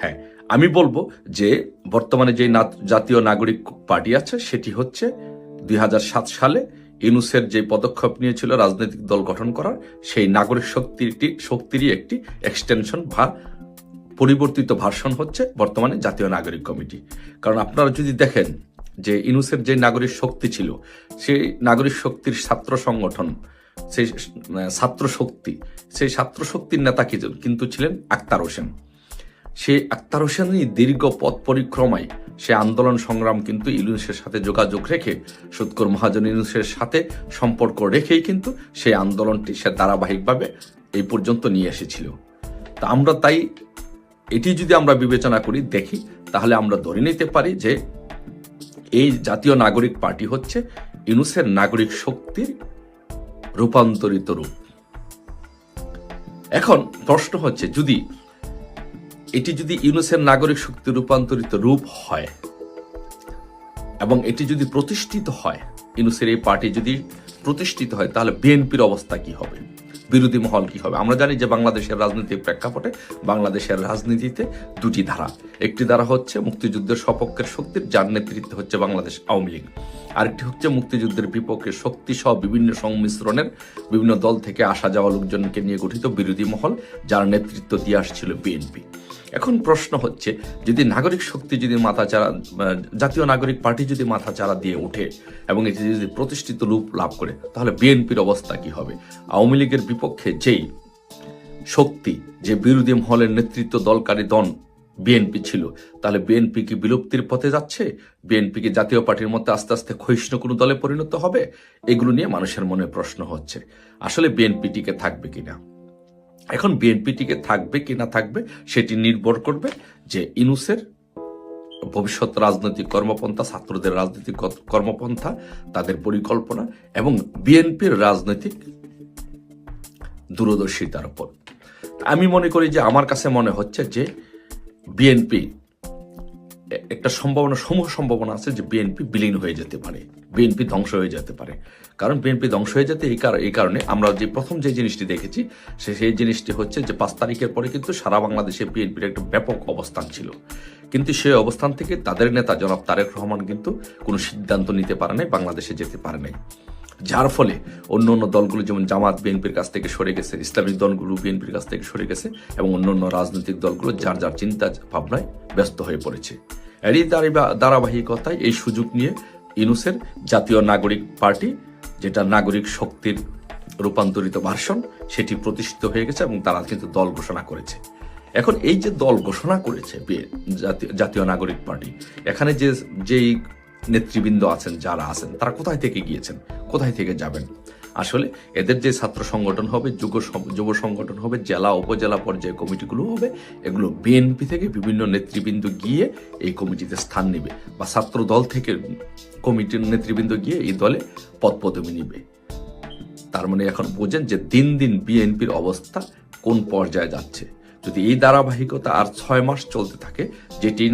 হ্যাঁ আমি বলব যে বর্তমানে যে জাতীয় নাগরিক পার্টি আছে, সেটি হচ্ছে দুই হাজার সাত সালে ইনুসের যে পদক্ষেপ নিয়েছিল রাজনৈতিক দল গঠন করার, সেই নাগরিক শক্তিটি, শক্তিরই একটি এক্সটেনশন বা পরিবর্তিত ভার্সন হচ্ছে বর্তমানে জাতীয় নাগরিক কমিটি। কারণ আপনারা যদি দেখেন যে ইনুসের যে নাগরিক শক্তি ছিল, সেই নাগরিক শক্তির ছাত্র সংগঠন, সেই ছাত্র শক্তি, সেই ছাত্র শক্তির নেতা কিন্তু ছিলেন আক্তার হোসেন। সেই আক্তার হোসেনই দীর্ঘ পথ পরিক্রমায় সে আন্দোলন সংগ্রাম কিন্তু ইউনুসের সাথে যোগাযোগ রেখে, সুৎকর মহাজন ইউনুসের সাথে সম্পর্ক রেখেই কিন্তু সেই আন্দোলনটি সে ধারাবাহিকভাবে এই পর্যন্ত নিয়ে এসেছিল। তা আমরা তাই, এটি যদি আমরা বিবেচনা করি, দেখি, তাহলে আমরা ধরে নিতে পারি যে এই জাতীয় নাগরিক পার্টি হচ্ছে ইউনুসের নাগরিক শক্তির রূপান্তরিত রূপ। এখন প্রশ্ন হচ্ছে, যদি এটি যদি ইউনুসের নাগরিক শক্তি রূপান্তরিত রূপ হয় এবং এটি যদি প্রতিষ্ঠিত হয়, ইউনুসের এই পার্টি যদি প্রতিষ্ঠিত হয়, তাহলে বিএনপির অবস্থা কি হবে? বিরোধী মহল কি হবে? আমরা জানি যে বাংলাদেশের রাজনীতির প্রেক্ষাপটে বাংলাদেশের রাজনীতিতে দুটি ধারা। একটি ধারা হচ্ছে মুক্তিযুদ্ধের সপক্ষের শক্তির, যার নেতৃত্বে হচ্ছে বাংলাদেশ আওয়ামী লীগ। আরেকটি হচ্ছে মুক্তিযুদ্ধের বিপক্ষে শক্তি সহ বিভিন্ন সংমিশ্রণের বিভিন্ন দল থেকে আসা যাওয়া লোকজনকে নিয়ে গঠিত বিরোধী মহল, যার নেতৃত্ব দিয়ে আসছিল বিএনপি। এখন প্রশ্ন হচ্ছে, যদি নাগরিক শক্তি যদি মাথা চারা জাতীয় নাগরিক পার্টি যদি মাথা চারা দিয়ে ওঠে এবং এটি যদি প্রতিষ্ঠিত রূপ লাভ করে, তাহলে বিএনপির অবস্থা কি হবে? আওয়ামী লীগের বিপক্ষে যেই শক্তি, যে বিরোধী মহলের নেতৃত্ব দলকারী দন বিএনপি ছিল, তাহলে বিএনপি কি বিলুপ্তির পথে যাচ্ছে? বিএনপি কি জাতীয় পার্টির মধ্যে আস্তে আস্তে ক্ষয়িষ্ণু কোনো দলে পরিণত হবে? এগুলো নিয়ে মানুষের মনে প্রশ্ন হচ্ছে। আসলে বিএনপি টিকে থাকবে কিনা? এখন বিএনপি টিকে থাকবে কি না থাকবে, সেটি নির্ভর করবে যে ইনুসের ভবিষ্যৎ রাজনৈতিক কর্মপন্থা, ছাত্রদের রাজনৈতিক কর্মপন্থা, তাদের পরিকল্পনা এবং বিএনপির রাজনৈতিক দূরদর্শিতার উপর। আমি মনে করি যে আমার কাছে মনে হচ্ছে যে বিএনপি একটা সম্ভাবনা, সমূহ সম্ভাবনা আছে যে বিএনপি বিলীন হয়ে যেতে পারে। বিএনপি ধ্বংস হয়ে যেতে পারে। কারণ বিএনপি ধ্বংস হয়ে যেতে এই কার- এই কারণে আমরা যে প্রথম যে জিনিসটি দেখেছি, সে, সেই জিনিসটি হচ্ছে যে পাঁচ তারিখের পরে কিন্তু সারা বাংলাদেশে বিএনপির একটা ব্যাপক অবস্থান ছিল। কিন্তু সেই অবস্থান থেকে তাদের নেতা জনাব তারেক রহমান কিন্তু কোনো সিদ্ধান্ত নিতে পারে নাই, বাংলাদেশে যেতে পারে নাই। যার ফলে অন্য অন্য দলগুলো যেমন জামাত বিএনপির কাছ থেকে সরে গেছে, ইসলামিক দলগুলো বিএনপির কাছ থেকে সরে গেছে এবং অন্য অন্য রাজনৈতিক দলগুলো যার যার চিন্তা ভাবনায় ব্যস্ত হয়ে পড়েছে। এরই ধারাবাহিকতায় এই সুযোগ নিয়ে ইনুসের জাতীয় নাগরিক পার্টি, যেটা নাগরিক শক্তির রূপান্তরিত ভার্সন, সেটি প্রতিষ্ঠিত হয়ে গেছে এবং তারা কিন্তু দল ঘোষণা করেছে। এখন এই যে দল ঘোষণা করেছে জাতীয়- নাগরিক পার্টি, এখানে যে যেই নেতৃবৃন্দ আছেন, যারা আছেন, তারা কোথায় থেকে গিয়েছেন? কোথায় থেকে যাবেন? আসলে এদের যে ছাত্র সংগঠন হবে, যুব যুব সংগঠন হবে, জেলা, উপজেলা পর্যায়ে কমিটিগুলো হবে, এগুলো বিএনপি থেকে বিভিন্ন নেতৃবৃন্দ গিয়ে এই কমিটিতে স্থান নেবে বা ছাত্র দল থেকে কমিটির নেতৃবৃন্দ গিয়ে এই দলে পদপদবি নিবে। তার মানে এখন বোঝেন যে দিন দিন বিএনপির অবস্থা কোন পর্যায়ে যাচ্ছে। যদি এই ধারাবাহিকতা আর ছয় মাস চলতে থাকে, যেটি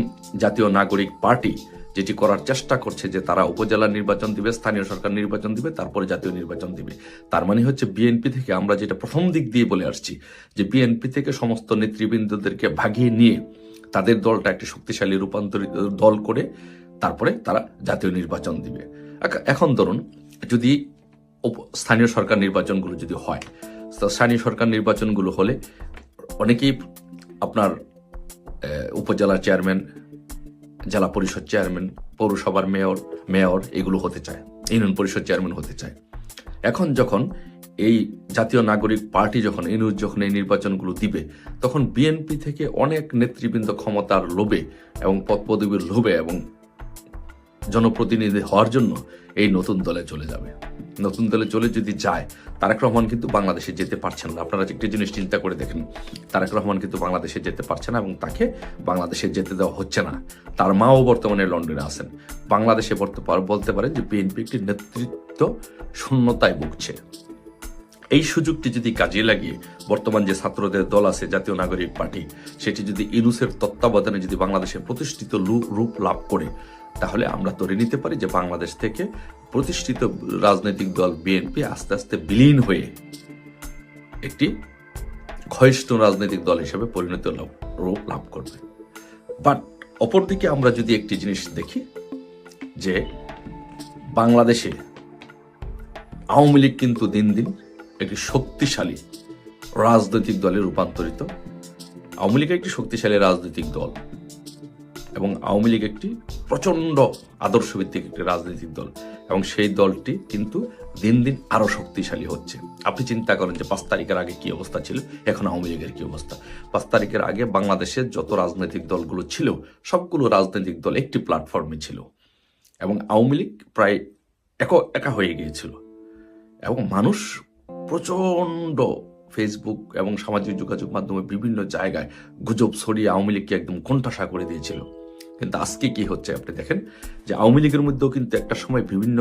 জাতীয় নাগরিক পার্টি যেটি করার চেষ্টা করছে যে তারা উপজেলা নির্বাচন দিবে, স্থানীয় সরকার নির্বাচন দিবে, তারপরে জাতীয় নির্বাচন দিবে। তার মানে হচ্ছে বিএনপি থেকে আমরা যেটা প্রথম দিক দিয়ে বলে আসছি, যে বিএনপি থেকে সমস্ত নেতৃবৃন্দদেরকে ভাগিয়ে নিয়ে তাদের দলটা একটি শক্তিশালী রূপান্তরিত দল করে তারপরে তারা জাতীয় নির্বাচন দিবে। এখন ধরুন যদি স্থানীয় সরকার নির্বাচনগুলো যদি হয় স্থানীয় সরকার নির্বাচনগুলো হলে অনেকেই আপনার উপজেলা চেয়ারম্যান জেলা পরিষদ চেয়ারম্যান, পৌরসভার মেয়র মেয়র এগুলো হতে চায়, ইউনিয়ন পরিষদ চেয়ারম্যান হতে চায়। এখন যখন এই জাতীয় নাগরিক পার্টি যখন ইনুজ যখন এই নির্বাচনগুলো দিবে, তখন বিএনপি থেকে অনেক নেতৃবৃন্দ ক্ষমতার লোভে এবং পদপদবীর লোভে এবং জনপ্রতিনিধি হওয়ার জন্য এই নতুন দলে চলে যাবে। নতুন দলে চলে যদি যায়, তারেক রহমান কিন্তু বাংলাদেশে যেতে পারছেন না। আপনারা একটি জিনিস চিন্তা করে দেখেন, তারেক রহমান কিন্তু বাংলাদেশে যেতে পারছে না এবং তাকে বাংলাদেশে যেতে দেওয়া হচ্ছে না। তার মাও বর্তমানে লন্ডনে আছেন। বাংলাদেশে বলতে পারেন যে বিএনপি একটি নেতৃত্ব শূন্যতায় ভুগছে। এই সুযোগটি যদি কাজে লাগিয়ে বর্তমান যে ছাত্রদের দল আছে, জাতীয় নাগরিক পার্টি, সেটি যদি ইনুসের তত্ত্বাবধানে যদি বাংলাদেশে প্রতিষ্ঠিত রূপ লাভ করে তাহলে আমরা ধরে নিতে পারি যে বাংলাদেশ থেকে প্রতিষ্ঠিত রাজনৈতিক দল বিএনপি আস্তে আস্তে বিলীন হয়ে একটি ক্ষয়িষ্ণু রাজনৈতিক দল হিসেবে পরিণত রূপ লাভ করবে। বাট অপরদিকে আমরা যদি একটি জিনিস দেখি যে বাংলাদেশে আওয়ামী লীগ কিন্তু দিন দিন একটি শক্তিশালী রাজনৈতিক দলে রূপান্তরিত। আওয়ামী লীগ একটি শক্তিশালী রাজনৈতিক দল এবং আওয়ামী লীগ একটি প্রচণ্ড আদর্শভিত্তিক একটি রাজনৈতিক দল। এবং সেই দলটি কিন্তু দিন দিন আরও শক্তিশালী হচ্ছে। আপনি চিন্তা করেন যে পাঁচ তারিখের আগে কি অবস্থা ছিল? এখন আওয়ামী লীগের কী অবস্থা? পাঁচ তারিখের আগে বাংলাদেশের যত রাজনৈতিক দলগুলো ছিল, সবগুলো রাজনৈতিক দল একটি প্ল্যাটফর্মে ছিল। এবং আওয়ামী লীগ প্রায় এক একা হয়ে গিয়েছিল। এবং মানুষ প্রচণ্ড ফেসবুক এবং সামাজিক যোগাযোগ মাধ্যমে বিভিন্ন জায়গায় গুজব ছড়িয়ে আওয়ামী লীগকে একদম কোণঠাসা করে দিয়েছিল। কিন্তু আজকে কি হচ্ছে আপনি দেখেন যে আওয়ামী লীগের মধ্যেও কিন্তু একটা সময় বিভিন্ন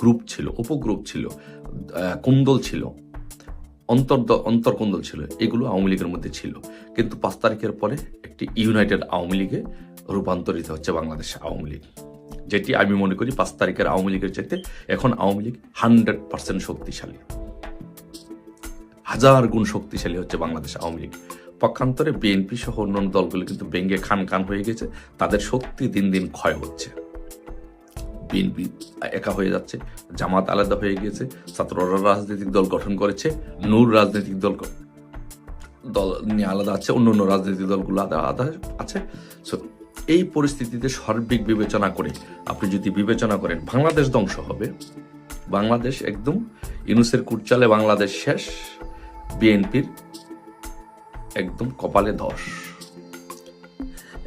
গ্রুপ ছিল উপগ্রুপ ছিল কুন্দল ছিল, অন্তর অন্তর্কুন্দল ছিল, এগুলো আওয়ামী লীগের মধ্যে ছিল। কিন্তু পাঁচ তারিখের পরে একটি ইউনাইটেড আওয়ামী লীগে রূপান্তরিত হচ্ছে বাংলাদেশ আওয়ামী লীগ। যেটি আমি মনে করি পাঁচ তারিখের আওয়ামী লীগের চাইতে এখন আওয়ামী লীগ হান্ড্রেড পার্সেন্ট শক্তিশালী। হাজার গুণ শক্তিশালী হচ্ছে বাংলাদেশ আওয়ামী লীগ। পক্ষান্তরে বিএনপি সহ অন্যান্য দলগুলো কিন্তু ব্যঙ্গে খান খান হয়ে গেছে। তাদের শক্তি দিন দিন ক্ষয় হচ্ছে। বিএনপি একা হয়ে যাচ্ছে জামাত আলাদা হয়ে গিয়েছে ছাত্ররা রাজনৈতিক দল গঠন করেছে নূর রাজনৈতিক দল দল নিয়ে আলাদা আছে অন্য অন্য রাজনৈতিক দলগুলো আলাদা আছে। So, এই পরিস্থিতিতে সার্বিক বিবেচনা করে আপনি যদি বিবেচনা করেন বাংলাদেশ ধ্বংস হবে। বাংলাদেশ একদম ইউনুসের কুটচালে বাংলাদেশ শেষ। বিএনপির একদম কপালে দশ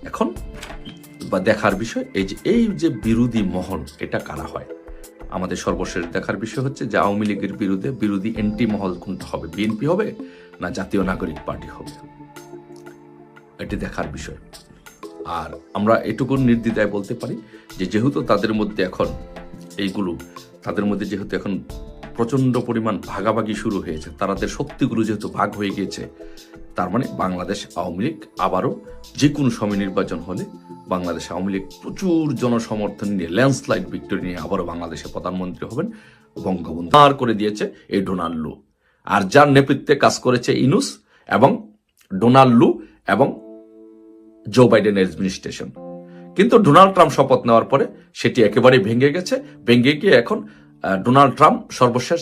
এখন বা দেখার বিষয়, এই যে এই যে বিরোধী মহল, এটা কারা হয়? আমাদের সর্বশেষ দেখার বিষয় হচ্ছে যে আওয়ামী লীগের বিরুদ্ধে বিরোধী এন্টি মহল কোনটা হবে? বিএনপি হবে না জাতীয় নাগরিক পার্টি হবে? এটি দেখার বিষয়। আর আমরা এটুকু নির্দ্বিধায় বলতে পারি যে, যেহেতু তাদের মধ্যে এখন এইগুলো, তাদের মধ্যে যেহেতু এখন প্রচণ্ড পরিমাণ ভাগাভাগি শুরু হয়েছে। তাদের শক্তিগুলো যেহেতু ভাগ হয়ে গিয়েছে, তার মানে বাংলাদেশ আওয়ামী লীগ আবারও যে কোনো সময় নির্বাচন হলে বাংলাদেশ আওয়ামী লীগ প্রচুর জনসমর্থন নিয়ে ল্যান্ডস্লাইড ভিক্টরি নিয়ে আবারও বাংলাদেশে প্রধানমন্ত্রী হবেন, বঙ্গবন্ধু আর করে দিয়েছে এই ডোনাল্ড। লু আর যার নেতৃত্বে কাজ করেছে ইনুস এবং ডোনাল্ড লু এবং জো বাইডেনের অ্যাডমিনিস্ট্রেশন কিন্তু ডোনাল্ড ট্রাম্প শপথ নেওয়ার পরে সেটি একেবারেই ভেঙে গেছে। ভেঙে গিয়ে এখন ডোনাল্ড ট্রাম্প সর্বশেষ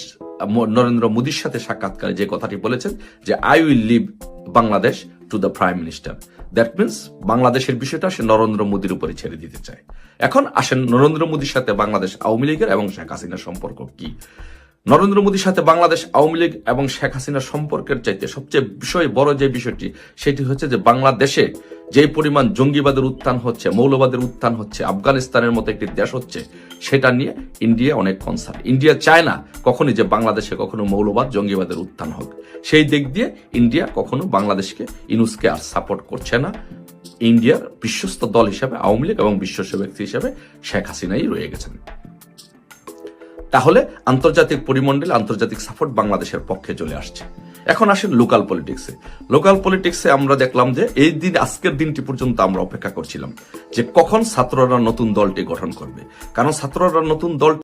নরেন্দ্র মোদীর সাথে সাক্ষাৎকারে যে কথাটি বলেছেন যে I will leave Bangladesh to the prime minister that means বাংলাদেশের বিষয়টা সে নরেন্দ্র মোদীর উপরে ছেড়ে দিতে চায়। এখন আসেন নরেন্দ্র মোদীর সাথে বাংলাদেশ আওয়ামী লীগের এবং শেখ হাসিনার সম্পর্ক কি? নরেন্দ্র মোদীর সাথে বাংলাদেশ আওয়ামী লীগ এবং শেখ হাসিনার সম্পর্কের চাইতে সবচেয়ে বিষয় বড় যে বিষয়টি, সেটি হচ্ছে যে, বাংলাদেশে যে পরিমাণ জঙ্গিবাদের উত্থান হচ্ছে, মৌলবাদের উত্থান হচ্ছে, আফগানিস্তানের মতো একটি দেশ হচ্ছে, সেটা নিয়ে ইন্ডিয়া অনেক কনসার্ন ইন্ডিয়া চায় না কখনই যে বাংলাদেশে কখনো মৌলবাদ, জঙ্গিবাদের উত্থান হোক। সেই দিক দিয়ে ইন্ডিয়া কখনো বাংলাদেশকে ইনুসকে আর সাপোর্ট করছে না। ইন্ডিয়ার বিশ্বস্ত দল হিসাবে, আওয়ামী লীগ এবং বিশ্বস্ত ব্যক্তি হিসাবে শেখ হাসিনাই রয়ে গেছেন। তাহলে আন্তর্জাতিক পরিমণ্ডলে আন্তর্জাতিক সাপোর্ট বাংলাদেশের পক্ষে চলে আসছে। এখন আসেন লোকাল পলিটিক্সে লোকাল পলিটিক্সে আমরা দেখলাম যে এই দিন, আজকের দিনটি পর্যন্ত আমরা অপেক্ষা করছিলাম যে কখন ছাত্ররা নতুন দলটি গঠন করবে। কারণ ছাত্ররা নতুন দল